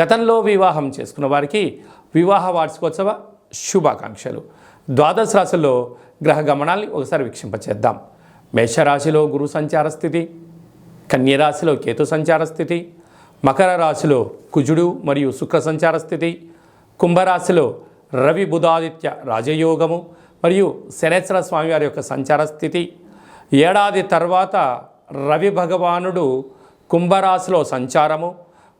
గతంలో వివాహం చేసుకున్న వారికి వివాహ వార్షికోత్సవ శుభాకాంక్షలు. ద్వాదశ రాశుల్లో గ్రహ గమనాల్ని ఒకసారి వీక్షింపచేద్దాం. మేషరాశిలో గురు సంచార స్థితి కన్యరాశిలో కేతు సంచార స్థితి మకర రాశిలో కుజుడు మరియు శుక్ర సంచార స్థితి కుంభరాశిలో రవి బుధాదిత్య రాజయోగము మరియు శనేశ్వర స్వామివారి యొక్క సంచార స్థితి. ఏడాది తర్వాత రవి భగవానుడు కుంభరాశిలో సంచారము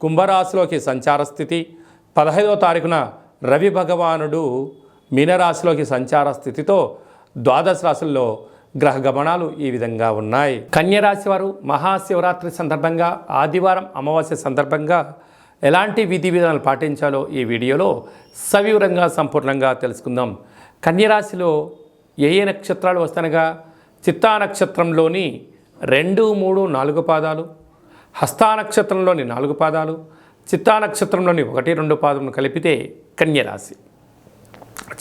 కుంభరాశిలోకి సంచార స్థితి. పదహైదవ తారీఖున రవి భగవానుడు మీనరాశిలోకి సంచార స్థితితో ద్వాదశ రాశుల్లో గ్రహ గమనాలు ఈ విధంగా ఉన్నాయి. కన్యరాశి వారు మహాశివరాత్రి సందర్భంగా ఆదివారం అమావాస్య సందర్భంగా ఎలాంటి విధి విధానాలు పాటించాలో ఈ వీడియోలో సవివరంగా సంపూర్ణంగా తెలుసుకుందాం. కన్యరాశిలో ఏ ఏ నక్షత్రాలు వస్తానగా చిత్తా నక్షత్రంలోని రెండు మూడు నాలుగు పాదాలు హస్తా నక్షత్రంలోని నాలుగు పాదాలు చిత్తా నక్షత్రంలోని ఒకటి రెండు పాదములు కలిపితే కన్యరాశి.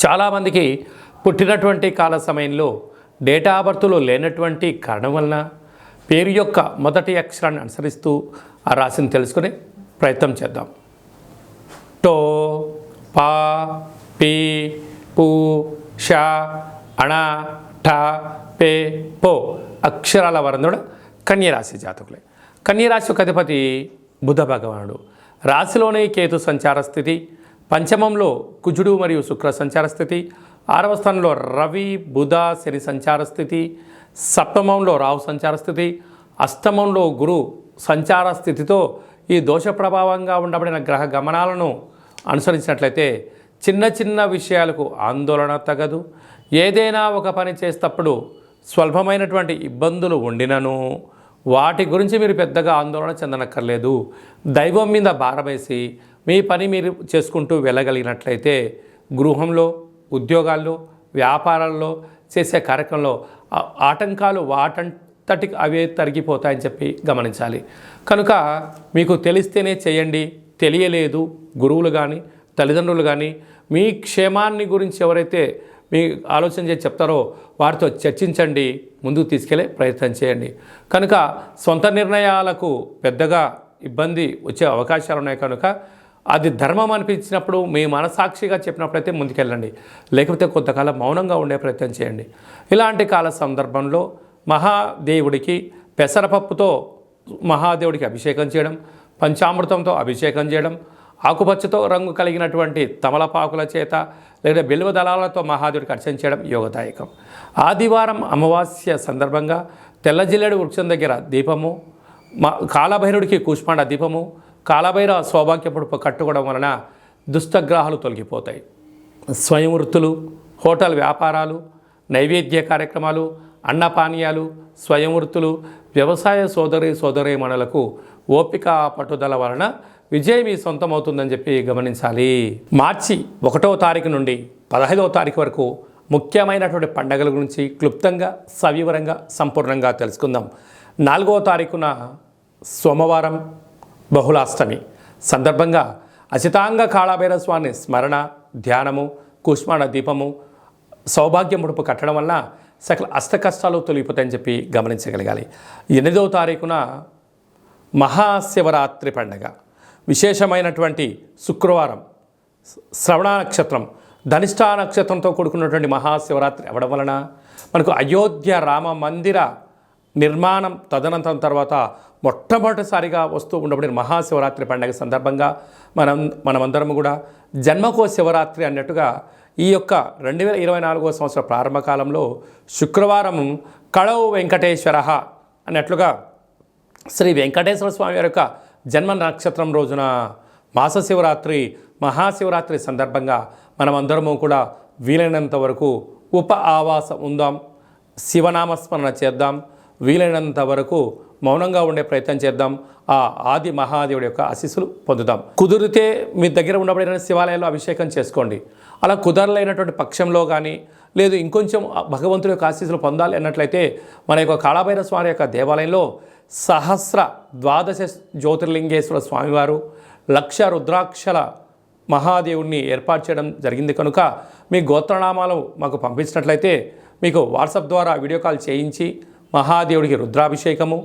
చాలామందికి పుట్టినటువంటి కాల సమయంలో డేటా బర్త్లో లేనటువంటి కారణం వలన పేరు యొక్క మొదటి అక్షరాన్ని అనుసరిస్తూ ఆ రాశిని తెలుసుకునే ప్రయత్నం చేద్దాం. టో పా పి పూ ష అణ ఠ పే పో అక్షరాల వరందుడు కన్యరాశి జాతకులే. కన్యరాశి యొక్క అధిపతి బుధ భగవానుడు. రాశిలోనే కేతు సంచార స్థితి పంచమంలో కుజుడు మరియు శుక్ర సంచార స్థితి ఆరవ స్థానంలో రవి బుధ శని సంచార స్థితి సప్తమంలో రాహు సంచార స్థితి అష్టమంలో గురు సంచార స్థితితో ఈ దోష ప్రభావంగా ఉండబడిన గ్రహ గమనాలను అనుసరించినట్లయితే చిన్న చిన్న విషయాలకు ఆందోళన తగదు. ఏదైనా ఒక పని చేసేటప్పుడు స్వల్పమైనటువంటి ఇబ్బందులు ఉండినను. వాటి గురించి మీరు పెద్దగా ఆందోళన చెందనక్కర్లేదు. దైవం మీద భారమేసి మీ పని మీరు చేసుకుంటూ వెళ్ళగలిగినట్లయితే గృహంలో ఉద్యోగాల్లో వ్యాపారాల్లో చేసే కార్యక్రమంలో ఆటంకాలు వాటంతటికి అవే తరిగిపోతాయని చెప్పి గమనించాలి. కనుక మీకు తెలిస్తేనే చేయండి. తెలియలేదు గురువులు కానీ తల్లిదండ్రులు కానీ మీ క్షేమాన్ని గురించి ఎవరైతే మీ ఆలోచన చేసి చెప్తారో వారితో చర్చించండి ముందుకు తీసుకెళ్ళే ప్రయత్నం చేయండి. కనుక సొంత నిర్ణయాలకు పెద్దగా ఇబ్బంది వచ్చే అవకాశాలు ఉన్నాయి కనుక అది ధర్మం అనిపించినప్పుడు మీ మనసాక్షిగా చెప్పినప్పుడైతే ముందుకెళ్ళండి. లేకపోతే కొంతకాలం మౌనంగా ఉండే ప్రయత్నం చేయండి. ఇలాంటి కాల సందర్భంలో మహాదేవుడికి పెసరపప్పుతో మహాదేవుడికి అభిషేకం చేయడం పంచామృతంతో అభిషేకం చేయడం ఆకుపచ్చతో రంగు కలిగినటువంటి తమలపాకుల చేత లేదా బిల్వ దళాలతో మహాదేవుడికి అర్చన చేయడం యోగదాయకం. ఆదివారం అమావాస్య సందర్భంగా తెల్లజిల్లెడు వృక్షం దగ్గర దీపము మా కాలభైరుడికి కూష్మాండ దీపము కాలభైర సౌభాగ్యపుడు కట్టుకోవడం వలన దుష్టగ్రహాలు తొలగిపోతాయి. స్వయం వృత్తులు హోటల్ వ్యాపారాలు నైవేద్య కార్యక్రమాలు అన్నపానీయాలు స్వయం వృత్తులు వ్యవసాయ సోదరి సోదరీమణులకు ఓపిక పట్టుదల వలన విజయం మీ సొంతమవుతుందని చెప్పి గమనించాలి. మార్చి ఒకటో తారీఖు నుండి పదహైదవ తారీఖు వరకు ముఖ్యమైనటువంటి పండగల గురించి క్లుప్తంగా సవివరంగా సంపూర్ణంగా తెలుసుకుందాం. నాలుగవ తారీఖున సోమవారం బహుళాష్టమి. సందర్భంగా అచితాంగ కాళాభైర స్వామి స్మరణ ధ్యానము కుష్మాణ దీపము సౌభాగ్యముడుపు కట్టడం వలన సకల అష్ట కష్టాలు తొలగిపోతాయని చెప్పి గమనించగలగాలి. ఎనిమిదవ తారీఖున మహాశివరాత్రి పండగ. విశేషమైనటువంటి శుక్రవారం శ్రవణ నక్షత్రం ధనిష్ఠా నక్షత్రంతో కూడుకున్నటువంటి మహాశివరాత్రి అవ్వడం వలన మనకు అయోధ్య రామ మందిర నిర్మాణం తదనంతరం తర్వాత మొట్టమొదటిసారిగా వస్తూ ఉండబడిన మహాశివరాత్రి పండగ సందర్భంగా మనం మనమందరం కూడా జన్మకో శివరాత్రి అన్నట్టుగా ఈ యొక్క రెండు వేల ఇరవై నాలుగో సంవత్సర ప్రారంభ కాలంలో శుక్రవారం కళవు వెంకటేశ్వర అన్నట్లుగా శ్రీ వెంకటేశ్వర స్వామి యొక్క జన్మ నక్షత్రం రోజున మాస శివరాత్రి మహాశివరాత్రి సందర్భంగా మనమందరము కూడా వీలైనంత వరకు ఉప ఆవాసం ఉందాం శివనామస్మరణ చేద్దాం వీలైనంత వరకు మౌనంగా ఉండే ప్రయత్నం చేద్దాం ఆ ఆది మహాదేవుడి యొక్క ఆశీస్సులు పొందుదాం. కుదిరితే మీ దగ్గర ఉండబడిన శివాలయంలో అభిషేకం చేసుకోండి. అలా కుదరలేనటువంటి పక్షంలో కానీ లేదు ఇంకొంచెం భగవంతుడి యొక్క ఆశీస్సులు పొందాలి అన్నట్లయితే మన యొక్క కాళభైర స్వామి యొక్క దేవాలయంలో సహస్ర ద్వాదశ జ్యోతిర్లింగేశ్వర స్వామివారు లక్ష రుద్రాక్షల మహాదేవుణ్ణి ఏర్పాటు చేయడం జరిగింది కనుక మీ గోత్రనామాలు మాకు పంపించినట్లయితే మీకు వాట్సాప్ ద్వారా వీడియో కాల్ చేయించి మహాదేవుడికి రుద్రాభిషేకము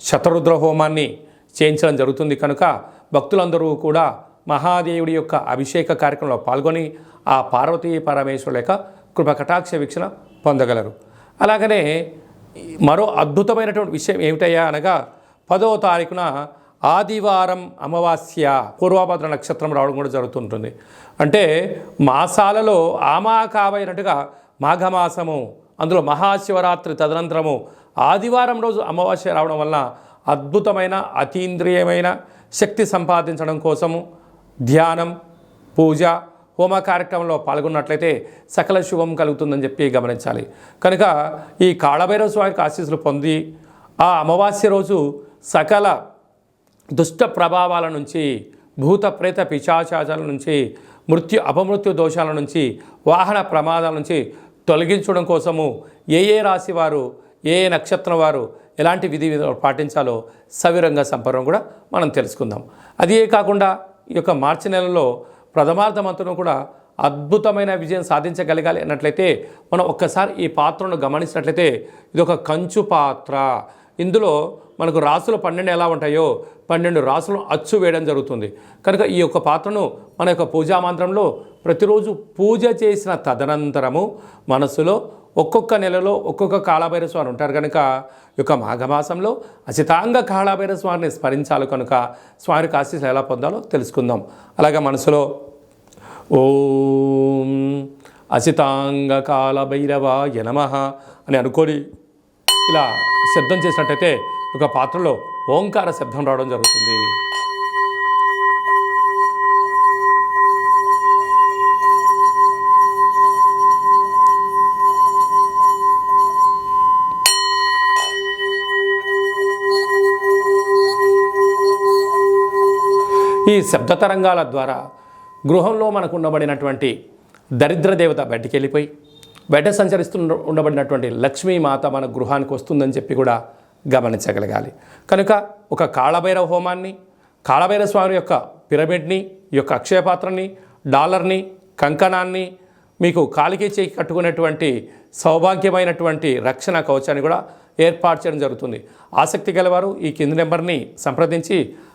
శతరుద్ర హోమాన్ని చేయించడం జరుగుతుంది కనుక భక్తులందరూ కూడా మహాదేవుడి యొక్క అభిషేక కార్యక్రమంలో పాల్గొని ఆ పార్వతీ పరమేశ్వరుల యొక్క కృపకటాక్ష వీక్షణ పొందగలరు. అలాగనే మరో అద్భుతమైనటువంటి విషయం ఏమిటయ్యా అనగా పదో తారీఖున ఆదివారం అమావాస్య పూర్వభద్ర నక్షత్రం రావడం కూడా జరుగుతుంటుంది. అంటే మాసాలలో ఆమాకావైనట్టుగా మాఘమాసము అందులో మహాశివరాత్రి తదనంతరము ఆదివారం రోజు అమావాస్య రావడం వల్ల అద్భుతమైన అతీంద్రియమైన శక్తి సంపాదించడం కోసము ధ్యానం పూజ హోమ కార్యక్రమంలో పాల్గొన్నట్లయితే సకల శుభం కలుగుతుందని చెప్పి గమనించాలి. కనుక ఈ కాళభైరవ స్వామికి ఆశీస్సులు పొంది ఆ అమావాస్య రోజు సకల దుష్ట ప్రభావాల నుంచి భూత ప్రేత పిశాచాచాల నుంచి మృత్యు అపమృత్యు దోషాల నుంచి వాహన ప్రమాదాల నుంచి తొలగించడం కోసము ఏ ఏ రాశి వారు ఏ ఏ నక్షత్రం వారు ఎలాంటి విధి విధాలు పాటించాలో సవిరంగా సంపర్కం కూడా మనం తెలుసుకుందాం. అదే కాకుండా ఈ యొక్క మార్చి నెలలో ప్రథమార్థమంతను కూడా అద్భుతమైన విజయం సాధించగలగాలి అన్నట్లయితే మనం ఒక్కసారి ఈ పాత్రను గమనించినట్లయితే ఇది ఒక కంచు పాత్ర. ఇందులో మనకు రాసులు పన్నెండు ఎలా ఉంటాయో పన్నెండు రాసులను అచ్చు వేయడం జరుగుతుంది. కనుక ఈ యొక్క పాత్రను మన యొక్క పూజా మంత్రంలో ప్రతిరోజు పూజ చేసిన తదనంతరము మనసులో ఒక్కొక్క నెలలో ఒక్కొక్క కాళభైర స్వామి ఉంటారు కనుక యొక్క మాఘమాసంలో అచితాంగ కాళభైర స్వామిని స్మరించాలి కనుక స్వామికి ఆశీస్సులు ఎలా పొందాలో తెలుసుకుందాం. అలాగే మనసులో ఓం అచితాంగ కాళభైరవాయ నమ అని అనుకొని ఇలా శబ్దం చేసినట్టయితే ఒక పాత్రలో ఓంకార శబ్దం రావడం జరుగుతుంది. శబ్ద తరంగాల ద్వారా గృహంలో మనకు ఉండబడినటువంటి దరిద్ర దేవత బయటికి వెళ్ళిపోయి బయట సంచరిస్తు ఉండబడినటువంటి లక్ష్మీమాత మన గృహానికి వస్తుందని చెప్పి కూడా గమనించగలగాలి. కనుక ఒక కాళభైరవ హోమాన్ని కాళభైరవ స్వామి యొక్క పిరమిడ్ని ఈ యొక్క అక్షయపాత్రని డాలర్ని కంకణాన్ని మీకు కాలికి చేయి కట్టుకునేటువంటి సౌభాగ్యమైనటువంటి రక్షణ కవచాన్ని కూడా ఏర్పాటు చేయడం జరుగుతుంది. ఆసక్తి గలవారు ఈ కింది నెంబర్ని సంప్రదించి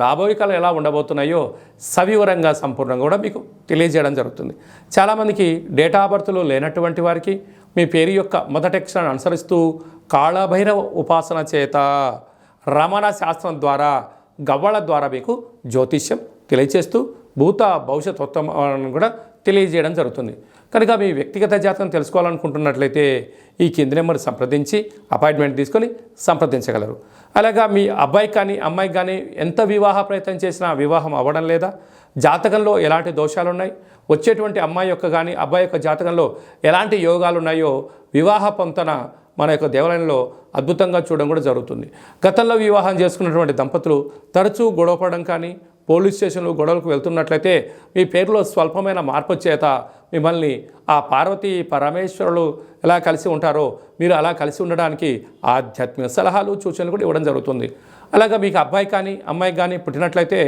రాబోయే కాలం ఎలా ఉండబోతున్నాయో సవివరంగా సంపూర్ణంగా కూడా మీకు తెలియజేయడం జరుగుతుంది. చాలామందికి డేటా బర్త్లు లేనటువంటి వారికి మీ పేరు యొక్క మొదటి అక్షరాన్ని అనుసరిస్తూ కాళభైరవ ఉపాసన చేత రమణ శాస్త్రం ద్వారా గవ్వల ద్వారా మీకు జ్యోతిష్యం తెలియచేస్తూ భూత భవిష్యత్ ఉత్తమాలను కూడా తెలియజేయడం జరుగుతుంది. కనుక మీ వ్యక్తిగత జాతకం తెలుసుకోవాలనుకుంటున్నట్లయితే ఈ కింది నెంబర్ సంప్రదించి అపాయింట్మెంట్ తీసుకొని సంప్రదించగలరు. అలాగా మీ అబ్బాయి కానీ అమ్మాయికి కానీ ఎంత వివాహ ప్రయత్నం చేసినా వివాహం అవ్వడం లేదా జాతకంలో ఎలాంటి దోషాలు ఉన్నాయి వచ్చేటువంటి అమ్మాయి యొక్క కానీ అబ్బాయి యొక్క జాతకంలో ఎలాంటి యోగాలు ఉన్నాయో వివాహ పొంతన మన యొక్క దేవాలయంలో అద్భుతంగా చూడడం కూడా జరుగుతుంది. గతంలో వివాహం చేసుకున్నటువంటి దంపతులు తరచూ గొడవపడడం కానీ పోలీస్ స్టేషన్లు గొడవలకు వెళ్తున్నట్లయితే మీ పేరులో స్వల్పమైన మార్పు చేత మిమ్మల్ని ఆ పార్వతి పరమేశ్వరులు ఎలా కలిసి ఉంటారో మీరు అలా కలిసి ఉండడానికి ఆధ్యాత్మిక సలహాలు సూచనలు కూడా ఇవ్వడం జరుగుతుంది. అలాగా మీకు అబ్బాయి కానీ అమ్మాయి కానీ పుట్టినట్లయితే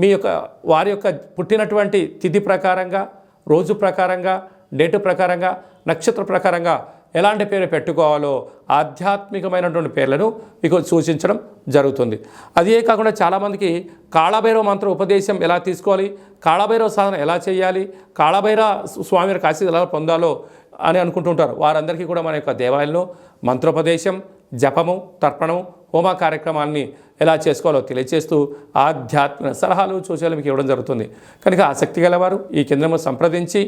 మీ యొక్క వారి యొక్క పుట్టినటువంటి తిథి ప్రకారంగా రోజు ప్రకారంగా డేటు ప్రకారంగా నక్షత్ర ప్రకారంగా ఎలాంటి పేరు పెట్టుకోవాలో ఆధ్యాత్మికమైనటువంటి పేర్లను మీకు సూచించడం జరుగుతుంది. అదే కాకుండా చాలామందికి కాళభైరవ మంత్ర ఉపదేశం ఎలా తీసుకోవాలి కాళభైరవ సాధన ఎలా చేయాలి కాళభైరవ స్వామి వారి ఎలా పొందాలో అని అనుకుంటుంటారు. వారందరికీ కూడా మన యొక్క దేవాలయంలో మంత్రోపదేశం జపము తర్పణము హోమ కార్యక్రమాన్ని ఎలా చేసుకోవాలో తెలియజేస్తూ ఆధ్యాత్మిక సలహాలు సూచనలు మీకు ఇవ్వడం జరుగుతుంది. కనుక ఆసక్తి గలవారు ఈ కేంద్రము సంప్రదించి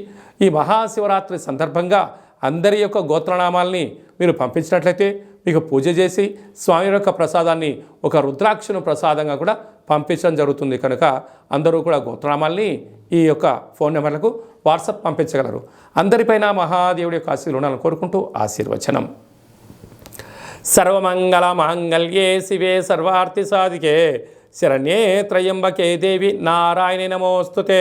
ఈ మహాశివరాత్రి సందర్భంగా అందరి యొక్క గోత్రనామాల్ని మీరు పంపించినట్లయితే మీకు పూజ చేసి స్వామి యొక్క ప్రసాదాన్ని ఒక రుద్రాక్షను ప్రసాదంగా కూడా పంపించడం జరుగుతుంది. కనుక అందరూ కూడా గోత్రనామాల్ని ఈ యొక్క ఫోన్ నెంబర్లకు వాట్సాప్ పంపించగలరు. అందరిపైన మహాదేవుడి యొక్క ఆశీర్వాదాలను ఉండాలని కోరుకుంటూ ఆశీర్వచనం. సర్వమంగళ మాంగళ్యే శివే సర్వార్థి సాధికే. శరణ్యే త్రయంబకే దేవి. నారాయణ నమోస్తుతే.